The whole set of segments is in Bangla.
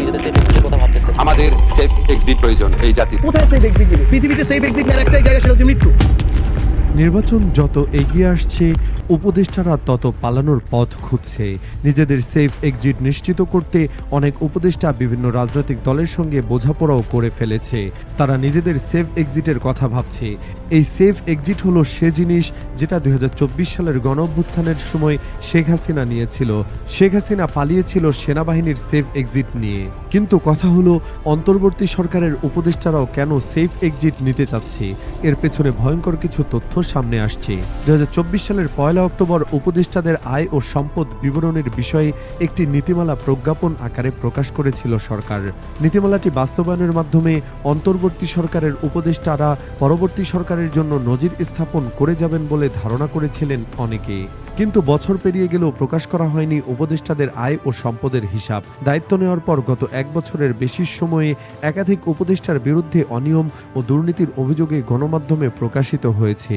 নিজেদের সেফ এক্সিটের কথা ভাবতেছে। আমাদের সেফ এক্সিট প্রয়োজন এই জাতির। কোথায় সেফ এক্সিট পৃথিবীতে সেফ এক্সিট নেওয়ার একটাই জায়গা সেটা হচ্ছে মৃত্যু। নির্বাচন যত এগিয়ে আসছে, উপদেষ্টারা তত পালানোর পথ খুঁজছে। নিজেদের সেফ এক্সিট নিশ্চিত করতে অনেক উপদেষ্টা বিভিন্ন রাজনৈতিক দলের সঙ্গে বোঝাপড়াও করে ফেলেছে। তারা নিজেদের সেফ এক্সিটের কথা ভাবছে। এই সেফ এক্সিট হলো সে জিনিস যেটা দু হাজার চব্বিশ সালের গণ অভ্যুত্থানের সময় শেখ হাসিনা নিয়েছিল। শেখ হাসিনা পালিয়েছিল সেনাবাহিনীর সেফ এক্সিট নিয়ে। কিন্তু কথা হলো, অন্তর্বর্তী সরকারের উপদেষ্টারাও কেন সেফ এক্সিট নিতে চাচ্ছে? এর পেছনে ভয়ঙ্কর কিছু তথ্য সামনে আসছে। দু হাজার চব্বিশ সালের পয়লা অক্টোবর উপদেষ্টাদের আয় ও সম্পদ বিবরণের বিষয়ে একটি নীতিমালা প্রজ্ঞাপন আকারে প্রকাশ করেছিল সরকার। নীতিমালাটি বাস্তবায়নের মাধ্যমে অন্তর্বর্তী সরকারের উপদেষ্টারা পরবর্তী সরকারের জন্য নজির স্থাপন করে যাবেন বলে ধারণা করেছিলেন অনেকে। কিন্তু বছর পেরিয়ে গেলেও প্রকাশ করা হয়নি উপদেষ্টাদের আয় ও সম্পদের হিসাব। দায়িত্ব নেওয়ার পর গত এক বছরের বেশি সময়ে একাধিক উপদেষ্টার বিরুদ্ধে অনিয়ম ও দুর্নীতির অভিযোগে গণমাধ্যমে প্রকাশিত হয়েছে।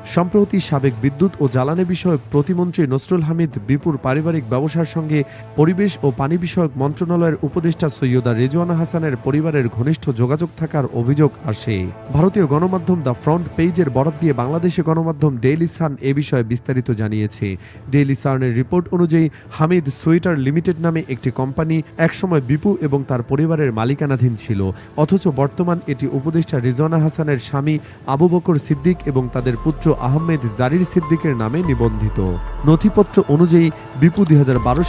সম্প্রতি সাবেক বিদ্যুৎ ও জ্বালানি বিষয়ক প্রতিমন্ত্রী নসরুল হামিদ বিপুর পারিবারিক ব্যবসার সঙ্গে পরিবেশ ও পানি বিষয়ক মন্ত্রণালয়ের উপদেষ্টা সৈয়দা রেজওয়ানা হাসানের পরিবারের ঘনিষ্ঠ যোগাযোগ থাকার অভিযোগ আসে। ভারতীয় গণমাধ্যম দ্য ফ্রন্ট পেজের বরাত দিয়ে বাংলাদেশে গণমাধ্যম ডেইলি সান এ বিষয়ে বিস্তারিত জানিয়েছে। ডেইলি সানের রিপোর্ট অনুযায়ী হামিদ সোয়েটার লিমিটেড নামে একটি কোম্পানি একসময় বিপু এবং তার পরিবারের মালিকানাধীন ছিল। অথচ বর্তমান এটি উপদেষ্টা রিজওয়ানা হাসানের স্বামী আবু বকর সিদ্দিক এবং তাদের পুত্র আহমেদ জারির সিদ্দিকের নামে নিবন্ধিত। নথিপত্র অনুযায়ী বিপু দুই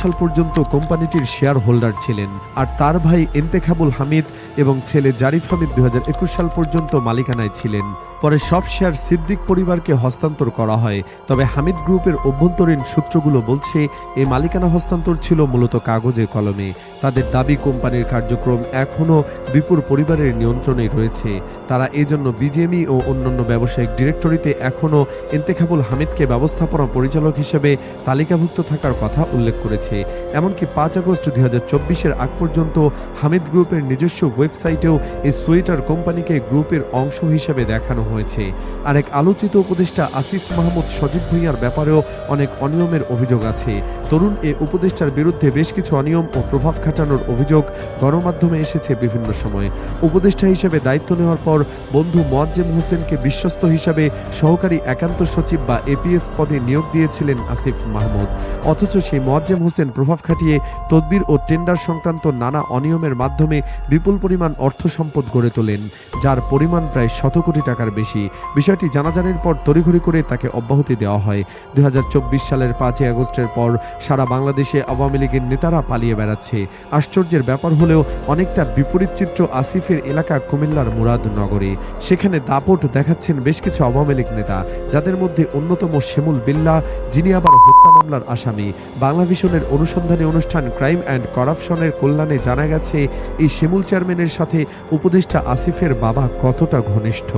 সাল পর্যন্ত কোম্পানিটির শেয়ার হোল্ডার ছিলেন, আর তার ভাই এন্তেখাবুল হামিদ এবং ছেলে জারিফ হামিদ দুই সাল পর্যন্ত মালিকানায় ছিলেন। পরে সব শেয়ার সিদ্দিক পরিবারকে হস্তান্তর করা হয়, তবে হামিদ গ্রুপের অভ্যন্তরীণ সূত্রগুলো বলছে এই মালিকানা হস্তান্তর ছিল মূলত কাগজে কলমে। তাদের দাবি, কোম্পানির কার্যক্রম এখনও বিপুর পরিবারের নিয়ন্ত্রণে রয়েছে। তারা এজন্য বিজেএমই ও অন্যান্য ব্যবসায়িক ডিরেক্টরিতে এখনও ইন্তেখাবুল হামিদকে ব্যবস্থাপনা পরিচালক হিসেবে তালিকাভুক্ত থাকার কথা উল্লেখ করেছে। এমনকি পাঁচ আগস্ট দুই হাজার চব্বিশের আগ পর্যন্ত হামিদ গ্রুপের নিজস্ব ওয়েবসাইটেও এই সোয়েটার কোম্পানিকে গ্রুপের অংশ হিসেবে দেখানো হয়েছে। আর এক আলোচিত উপদেষ্টা আসিফ মাহমুদ সজীব ভুঁইয়ার ব্যাপারেও অনেক অনিয়মের অভিযোগ আছে। তরুণ এ উপদেষ্টার বিরুদ্ধে বেশ কিছু অনিয়ম ও প্রভাব খাটানোর অভিযোগ গণমাধ্যমে এসেছে বিভিন্ন সময়ে। উপদেষ্টা হিসেবে দায়িত্ব নেওয়ার পর বন্ধু মোয়াজ্জেম হোসেনকে বিশ্বস্ত হিসাবে সহকারী একান্ত সচিব বা এপিএস পদে নিয়োগ দিয়েছিলেন আসিফ মাহমুদ। অথচ সেই মোয়াজ্জেম হোসেন প্রভাব খাটিয়ে তদবির ও টেন্ডার সংক্রান্ত নানা অনিয়মের মাধ্যমে বিপুল পরিমাণ অর্থ সম্পদ গড়ে তোলেন, যার পরিমাণ প্রায় শত কোটি টাকার বেশি। বিষয়টি জানাজানির পর তড়িঘড়ি করে তাকে অব্যাহতি দেওয়া হয়। দু হাজার চব্বিশ সালের পাঁচই আগস্টের পর সারা বাংলাদেশে আওয়ামী লীগের নেতারা পালিয়ে বেড়াচ্ছে। আশ্চর্যের ব্যাপার হলেও অনেকটা বিপরীত চিত্র আসিফের এলাকা কুমিল্লার মুরাদনগরে। সেখানে দাপট দেখাচ্ছেন বেশ কিছু আওয়ামী লীগ নেতা। যাদের মধ্যে অন্যতম শ্যামুল বিল্লা, যিনি আবার হত্যা মামলার আসামি। বাংলাভিশনের অনুসন্ধানী অনুষ্ঠান ক্রাইম অ্যান্ড করাপশনের কল্যাণে জানা গেছে, এই শ্যামুল চেয়ারম্যানের সাথে উপদেষ্টা আসিফের বাবা কতটা ঘনিষ্ঠ।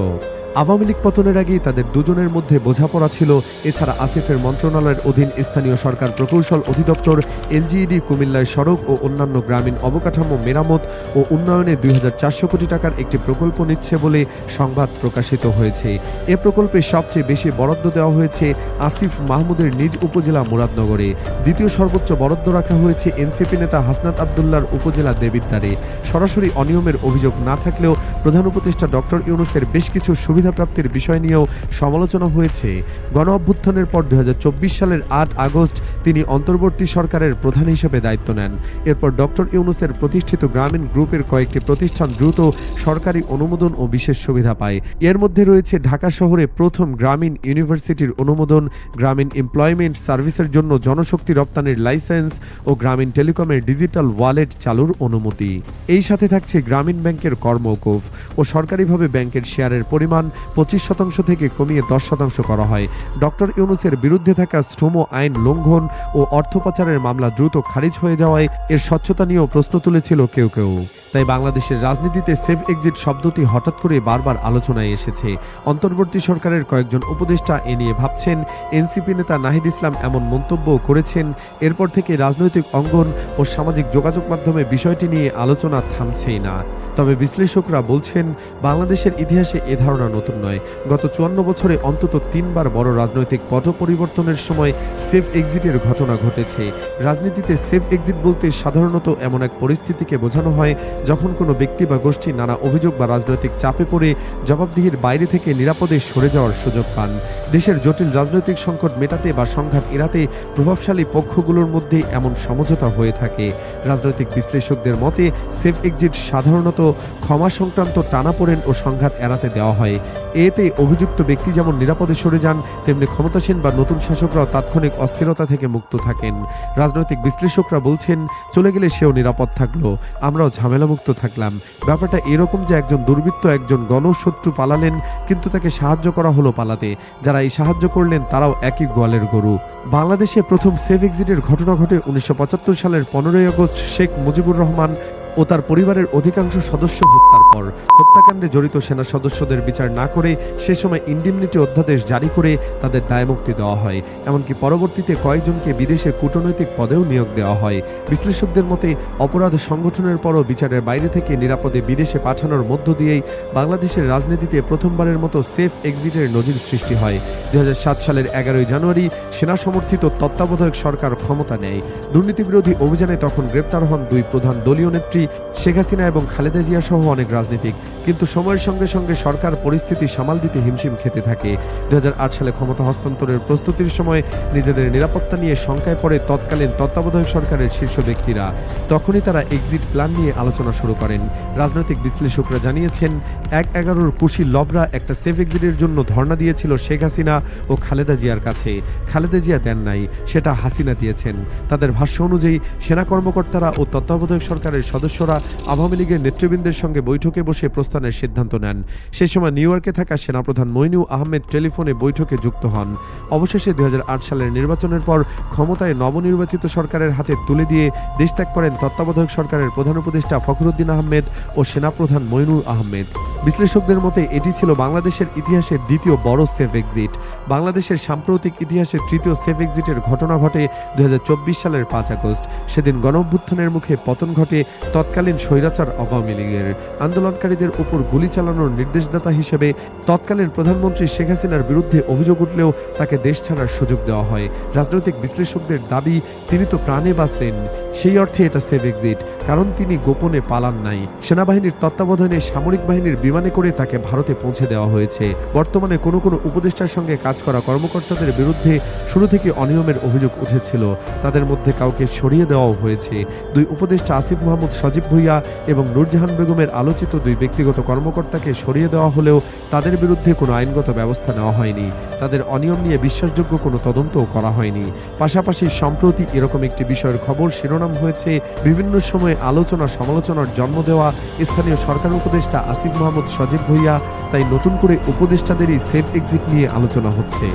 আওয়ামী লীগ পতনের আগেই তাদের দুজনের মধ্যে বোঝাপড়া ছিল। এছাড়া আসিফের মন্ত্রণালয়ের অধীন স্থানীয় সরকার প্রকৌশল অধিদপ্তর, এলজিইডি, কুমিল্লায় সড়ক ও অন্যান্য গ্রামীণ অবকাঠামো মেরামত ও উন্নয়নে দুই হাজার চারশো কোটি টাকার একটি প্রকল্প নিচ্ছে বলে সংবাদ প্রকাশিত হয়েছে। এ প্রকল্পে সবচেয়ে বেশি বরাদ্দ দেওয়া হয়েছে আসিফ মাহমুদের নিজ উপজেলা মুরাদনগরে। দ্বিতীয় সর্বোচ্চ বরাদ্দ রাখা হয়েছে এনসিপি নেতা হাসনাত আবদুল্লার উপজেলা দেবিদ্বারে। সরাসরি অনিয়মের অভিযোগ না থাকলেও প্রধান উপদেষ্টা ডক্টর ইউনুসের বেশ কিছু সুবিধা প্রাপ্তির বিষয় নিয়েও সমালোচনা হয়েছে। গণ অভ্যুত্থানের পর দু হাজার চব্বিশ সালের আট আগস্ট তিনি অন্তর্বর্তী সরকারের প্রধান হিসেবে দায়িত্ব নেন। এরপর ডক্টর ইউনুসের প্রতিষ্ঠিত গ্রামীণ গ্রুপের কয়েকটি প্রতিষ্ঠান দ্রুত সরকারি অনুমোদন ও বিশেষ সুবিধা পায়। এর মধ্যে রয়েছে ঢাকা শহরে প্রথম গ্রামীণ ইউনিভার্সিটির অনুমোদন, গ্রামীণ এমপ্লয়মেন্ট সার্ভিসের জন্য জনশক্তি রপ্তানির লাইসেন্স ও গ্রামীণ টেলিকমের ডিজিটাল ওয়ালেট চালুর অনুমতি। এই সাথে থাকছে গ্রামীণ ব্যাংকের কর্মকূফ ও সরকারিভাবে ব্যাংকের শেয়ারের পরিমাণ পঁচিশ শতাংশ থেকে কমিয়ে দশ শতাংশ করা হয়। ডক্টর ইউনুসের বিরুদ্ধে থাকা শ্রম আইন লঙ্ঘন ও অর্থ পাচারের মামলা দ্রুত খারিজ হয়ে যাওয়ায় এর স্বচ্ছতা নিয়েও প্রশ্ন তুলেছিল কেউ কেউ। তাই বাংলাদেশের রাজনীতিতে সেফ এক্সিট শব্দটি হঠাৎ করে বারবার আলোচনায় এসেছে। অন্তর্বর্তী সরকারের কয়েকজন উপদেষ্টা এ নিয়ে ভাবছেন, এনসিপি নেতা নাহিদ ইসলাম এমন মন্তব্য করেছেন, এরপর থেকে রাজনৈতিক অঙ্গন ও সামাজিক যোগাযোগ মাধ্যমে বিষয়টি নিয়ে আলোচনা থামছেই না। তবে বিশ্লেষকরা বলছেন, বাংলাদেশের ইতিহাসে এ ধারণা নতুন। নয়। গত চুয়ান্ন বছরে অন্তত তিনবার বড় রাজনৈতিক পট পরিবর্তনের সময় সেফ এক্সিটের ঘটনা ঘটেছে। রাজনীতিতে সেফ এক্সিট বলতে সাধারণত এমন এক পরিস্থিতিকে বোঝানো হয় যখন কোনো ব্যক্তি বা গোষ্ঠী নানা অভিযোগ বা রাজনৈতিক চাপে পড়ে জবাবদিহির বাইরে থেকে নিরাপদে সরে যাওয়ার সুযোগ পান। দেশের জটিল রাজনৈতিক সংকট মেটাতে বা সংঘাত এড়াতে প্রভাবশালী পক্ষগুলোর মধ্যে এমন সমঝোতা হয়ে থাকে। রাজনৈতিক বিশ্লেষকদের মতে, সেফ এক্সিট সাধারণত ক্ষমা সংক্রান্ত টানাপোড়েন ও সংঘাত এড়াতে দেওয়া হয়। এতে অভিযুক্ত ব্যক্তি যেমন নিরাপদে সরে যান, তেমনি ক্ষমতাসীন বা নতুন শাসকরাও তাৎক্ষণিক অস্থিরতা থেকে মুক্ত থাকেন। রাজনৈতিক বিশ্লেষকরা বলছেন, চলে গেলে সেও নিরাপদ থাকল, আমরাও ঝামেলামুক্ত থাকলাম। ব্যাপারটা এরকম যে একজন দুর্বৃত্ত একজন গণশত্রু পালালেন, কিন্তু তাকে সাহায্য করা হলো পালাতে। যারা এই সাহায্য করলেন, তারাও একই গোয়ালের গরু। বাংলাদেশে প্রথম সেফ এক্সিটের ঘটনা ঘটে উনিশশো পঁচাত্তর সালের পনেরোই আগস্ট শেখ মুজিবুর রহমান ও তার পরিবারের অধিকাংশ সদস্য হত্যার পর হত্যাকাণ্ডে জড়িত সেনা সদস্যদের বিচার না করে সে সময় ইন্ডিমনিটি অধ্যাদেশ জারি করে তাদের দায়মুক্তি দেওয়া হয়। এমনকি পরবর্তীতে কয়েকজনকে বিদেশে কূটনৈতিক পদেও নিয়োগ দেওয়া হয়। বিশ্লেষকদের মতে, অপরাধ সংগঠনের পরও বিচারের বাইরে থেকে নিরাপদে বিদেশে পাঠানোর মধ্য দিয়েই বাংলাদেশের রাজনীতিতে প্রথমবারের মতো সেফ এক্সিটের নজির সৃষ্টি হয়। দুই হাজার সাত সালের এগারোই জানুয়ারি সেনা সমর্থিত তত্ত্বাবধায়ক সরকার ক্ষমতা নেয়। দুর্নীতিবিরোধী অভিযানে তখন গ্রেপ্তার হন দুই প্রধান দলীয় নেত্রী শেখ হাসিনা এবং খালেদা জিয়া সহ অনেক রাজনীতিক। কিন্তু সময়ের সঙ্গে সঙ্গে সরকার পরিস্থিতি সামাল দিতে হিমশিম খেতে থাকে। দু হাজার আট সালে ক্ষমতা হস্তান্তরের প্রস্তুতির সময় নিজেদের নিরাপত্তা নিয়ে শঙ্কায় পড়ে তৎকালীন তত্ত্বাবধায়ক সরকারের শীর্ষ ব্যক্তিরা। তখনই তারা এক্সিট প্ল্যান নিয়ে আলোচনা শুরু করেন। রাজনৈতিক বিশ্লেষকরা জানিয়েছেন, এক এগারোর কুশি লবরা একটা সেফ এক্সিটের জন্য ধর্ণা দিয়েছিল শেখ হাসিনা ও খালেদা জিয়ার কাছে। খালেদা জিয়া দেন নাই, সেটা হাসিনা দিয়েছেন। তাদের ভাষ্য অনুযায়ী, সেনা কর্মকর্তারা ও তত্ত্বাবধায়ক সরকারের সদস্যরা আওয়ামী লীগের নেতৃবৃন্দের সঙ্গে বৈঠকে বসে প্রস্থানের সিদ্ধান্ত নেন। সে সময় নিউ ইয়র্কে থাকা সেনাপ্রধান মইনু আহমেদ টেলিফোনে বৈঠকে যুক্ত হন। অবশেষে দুই সালের নির্বাচনের পর ক্ষমতায় নবনির্বাচিত সরকারের হাতে তুলে দিয়ে দেশ ত্যাগ করেন তত্ত্বাবধায়ক সরকারের প্রধান উপদেষ্টা ফখরুদ্দিন আহমেদ ও সেনাপ্রধান মইনুল আহমেদ। বিশ্লেষকদের মতে, এটি ছিল বাংলাদেশের ইতিহাসের দ্বিতীয় বড় সেফ এক্সিট। বাংলাদেশের সাম্প্রতিক ইতিহাসের তৃতীয় সেফ এক্সিটের ঘটনা ঘটে দুই হাজার চব্বিশ সালের পাঁচ আগস্ট। সেদিন গণঅভ্যুত্থানের মুখে পতন ঘটে তৎকালীন স্বৈরাচার আওয়ামী লীগের। আন্দোলনকারীদের উপর গুলি চালানোর নির্দেশদাতা হিসেবে তৎকালীন প্রধানমন্ত্রী শেখ হাসিনার বিরুদ্ধে অভিযোগ উঠলেও তাকে দেশ ছাড়ার সুযোগ দেওয়া হয়। রাজনৈতিক বিশ্লেষকদের দাবি, তিনি তো প্রাণে বাঁচলেন। সেই অর্থে এটা সেফ এক্সিট কারণ তিনি গোপনে পালান নাই। সেনাবাহিনীর তত্ত্বাবধানে সামরিক বাহিনীর বিমানে করে তাকে ভারতে পৌঁছে দেওয়া হয়েছে। বর্তমানে কোনো কোনো উপদেষ্টার সঙ্গে কাজ করা কর্মকর্তাদের বিরুদ্ধে শুরু থেকে অনিয়মের অভিযোগ উঠেছিল। তাদের মধ্যে কাউকে সরিয়ে দেওয়াও হয়েছে। দুই উপদেষ্টা আসিফ মাহমুদ, সজীব ভুইয়া এবং নুরজাহান বেগমের আলোচিত দুই ব্যক্তিগত কর্মকর্তাকে সরিয়ে দেওয়া হলেও তাদের বিরুদ্ধে কোনো আইনগত ব্যবস্থা নেওয়া হয়নি। তাদের অনিয়ম নিয়ে বিশ্বাসযোগ্য কোনো তদন্তও করা হয়নি। পাশাপাশি সম্প্রতি এরকম একটি বিষয়ের খবর, শিরোনাম হয়েছে বিভিন্ন সময়ে আলোচনা, সমালোচনার জন্ম দেওয়া স্থানীয় সরকার উপদেষ্টা আসিফ মোহাম্মদ সজীব ভুইয়া। তাই নতুন করে উপদেষ্টাদেরই সেফ এক্সিট নিয়ে আলোচনা হচ্ছে।